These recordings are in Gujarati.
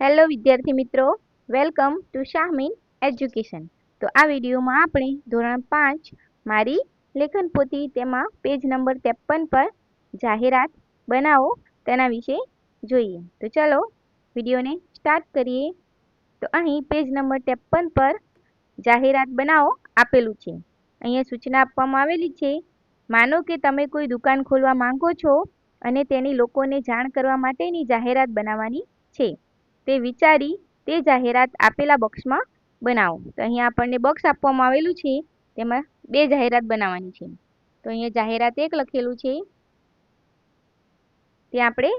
હેલો વિદ્યાર્થી મિત્રો, વેલકમ ટુ શાહમીન એજ્યુકેશન. તો આ વિડીયોમાં આપણે ધોરણ પાંચ મારી લેખન પોથી તેમાં પેજ નંબર ત્રેપન પર જાહેરાત બનાવો તેના વિશે જોઈએ. તો ચલો વિડીયોને સ્ટાર્ટ કરીએ. તો અહીં પેજ નંબર ત્રેપન પર જાહેરાત બનાવો આપેલું છે. અહીંયા સૂચના આપવામાં આવેલી છે, માનો કે તમે કોઈ દુકાન ખોલવા માંગો છો અને તેની લોકોને જાણ કરવા માટેની જાહેરાત બનાવવાની છે. તે વિચારી તે જાહેરાત આપેલા બોક્સમાં બનાવો. તો અહીંયા આપણને બોક્સ આપવામાં આવેલું છે, તેમાં બે જાહેરાત બનાવવાની છે. તો અહીંયા જાહેરાત એક લખેલું છે તે આપણે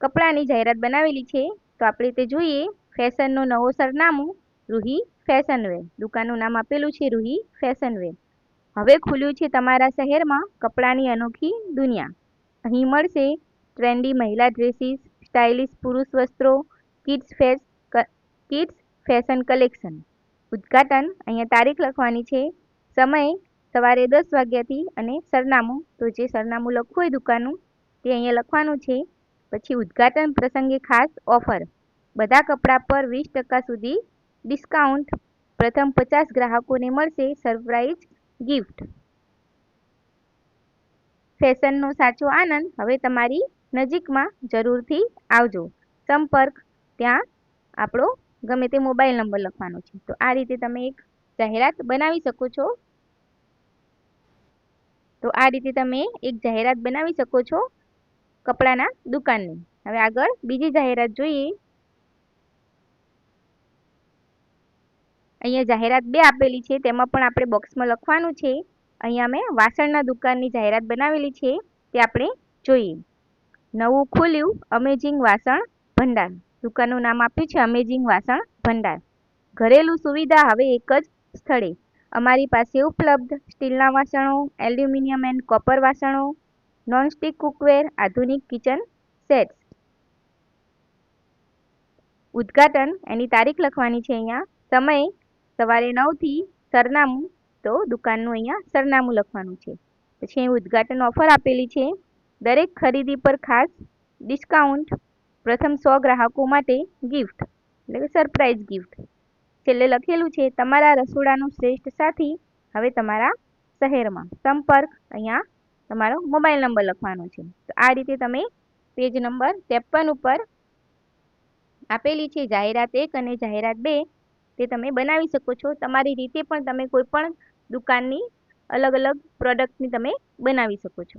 કપડાની જાહેરાત બનાવેલી છે. તો આપણે તે જોઈએ, ફેશનનું નવો સરનામું, રૂહી ફેશનવેર દુકાનનું નામ આપેલું છે, રૂહી ફેશનવેર હવે ખુલ્યું છે તમારા શહેરમાં કપડાની અનોખી દુનિયા. અહીં મળશે ટ્રેન્ડી મહિલા ડ્રેસીસ, સ્ટાઇલિશ પુરુષ વસ્ત્રો kids face kids fashion collection ઉદ્ઘાટન અહીંયા તારીખ લખવાની છે. સમય સવારે દસ વાગ્યાથી અને સરનામું, તો જે સરનામું લખવું હોય દુકાનનું, તે અહીંયા લખવાનું છે. પછી ઉદ્ઘાટન પ્રસંગે ખાસ ઓફર. બધા કપડાં પર વીસ ટકા સુધી ડિસ્કાઉન્ટ. પ્રથમ પચાસ ગ્રાહકોને મળશે સરપ્રાઇઝ ગિફ્ટ. ફેશનનો સાચો આનંદ હવે તમારી નજીકમાં જરૂરથી આવજો. સંપર્ક ત્યાં આપણો ગમે તે મોબાઈલ નંબર લખવાનો છે. તો આ રીતે તમે એક જાહેરાત બનાવી શકો છો. તો આ રીતે તમે એક જાહેરાત બનાવી શકો છો કપડાના દુકાનની. હવે આગળ બીજી જાહેરાત જોઈએ. અહીંયા જાહેરાત બે આપેલી છે, તેમાં પણ આપણે બોક્સમાં લખવાનું છે. અહીંયા મેં વાસણના દુકાનની જાહેરાત બનાવેલી છે, તે આપણે જોઈએ. નવું ખુલ્યું અમેઝિંગ વાસણ ભંડાર. દુકાનનું નામ આપ્યું છે અમેઝિંગ વાસણ ભંડાર. ઘરેલું સુવિધા હવે એક જ સ્થળે. અમારી પાસે ઉપલબ્ધ સ્ટીલના વાસણો, એલ્યુમિનિયમ એન્ડ કોપર વાસણો, નોનસ્ટિક કુકવેર, આધુનિક કિચન સેટ્સ. ઉદ્ઘાટન એની તારીખ લખવાની છે અહીંયા. સમય સવારે નવથી સરનામું, તો દુકાનનું અહીંયા સરનામું લખવાનું છે. પછી અહીં ઉદ્ઘાટન ઓફર આપેલી છે. દરેક ખરીદી પર ખાસ ડિસ્કાઉન્ટ પ્રથમ સો ગ્રાહકો માટે ગિફ્ટ એટલે કે સરપ્રાઇઝ ગિફ્ટ છેલ્લે લખેલું છે, તમારા રસોડાનું શ્રેષ્ઠ સાથી હવે તમારા શહેરમાં. સંપર્ક, અહીંયા તમારો મોબાઈલ નંબર લખવાનો છે. તો આ રીતે તમે પેજ નંબર ત્રેપન ઉપર આપેલી છે, જાહેરાત એક અને જાહેરાત બે, તે તમે બનાવી શકો છો. તમારી રીતે પણ તમે કોઈ પણ દુકાનની અલગ અલગ પ્રોડક્ટની તમે બનાવી શકો છો.